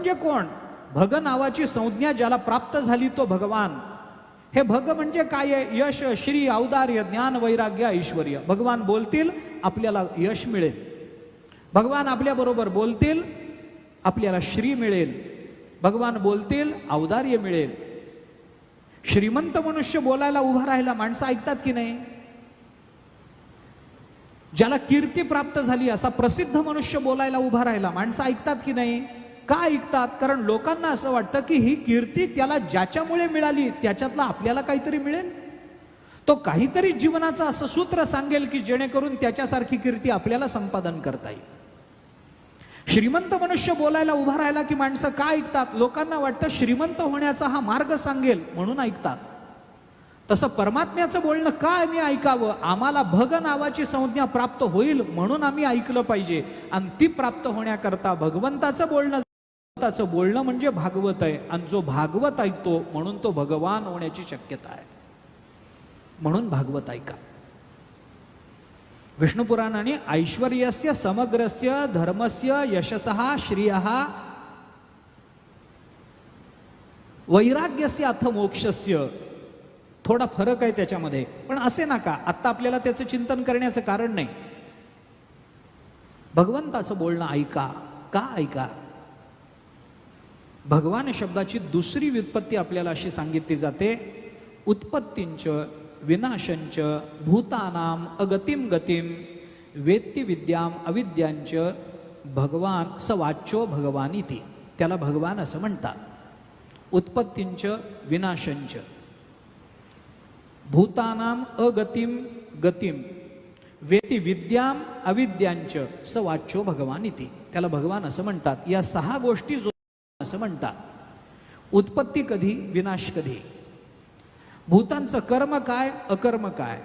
म्हणजे कोण? भग नावाची संज्ञा ज्याला प्राप्त झाली तो भगवान. हे भग म्हणजे काय आहे? यश श्री औदार्य ज्ञान वैराग्य ऐश्वर्य. भगवान बोलतील आपल्याला यश मिळेल. भगवान आपल्या बरोबर बोलतील आपल्याला श्री मिळेल. भगवान बोलतील औदार्य मिळेल. श्रीमंत मनुष्य बोलायला उभा राहिला माणसं ऐकतात की नाही? ज्याला कीर्ती प्राप्त झाली असा प्रसिद्ध मनुष्य बोलायला उभा राहिला माणसं ऐकतात की नाही? का ऐकतात? कारण लोकांना असं वाटतं की ही कीर्ती त्याला ज्याच्यामुळे मिळाली त्याच्यातला आपल्याला काहीतरी मिळेल? तो काहीतरी जीवनाचं असं सूत्र सांगेल की जेणेकरून त्याच्यासारखी कीर्ती आपल्याला संपादन करता येईल. श्रीमंत मनुष्य बोलायला उभा राहिला की माणसं का ऐकतात? लोकांना वाटतं श्रीमंत होण्याचा हा मार्ग सांगेल म्हणून ऐकतात. तसं परमात्म्याचं बोलणं का आम्ही ऐकावं? आम्हाला भग नावाची संज्ञा प्राप्त होईल म्हणून आम्ही ऐकलं पाहिजे. आणि ती प्राप्त होण्याकरता भगवंताचं बोलणं भगवंताचं बोलणं म्हणजे भागवत आहे. आणि जो भागवत ऐकतो म्हणून तो भगवान होण्याची शक्यता आहे. म्हणून भागवत ऐका. विष्णुपुराणाने ऐश्वर्यस्य समग्रस्य धर्मस्य यशसहा श्रिय वैराग्यस्य अथ मोक्षस्य. थोडा फरक आहे त्याच्यामध्ये. पण असे नका. आत्ता आपल्याला त्याचं चिंतन करण्याचं कारण नाही. भगवंताचं बोलणं ऐका. का ऐका? भगवान शब्दाची दुसरी व्युत्पत्ती आपल्याला अशी सांगितली जाते उत्पत्तींच विनाशंच भूतानाम अगतिम गतिम वेत्ती विद्याम अविद्यांच भगवान सवाच्यो वाच्यो भगवान त्याला भगवान असं म्हणतात. उत्पत्तींच विनाशंच. भूतानाम अगतिम गतिम वेती विद्याम अविद्यांच सवाच्यो भगवान इति त्याला भगवान असं म्हणतात. या सहा गोष्टी जो असं म्हणतात. उत्पत्ती कधी? विनाश कधी? भूतांचं कर्म काय? अकर्म काय?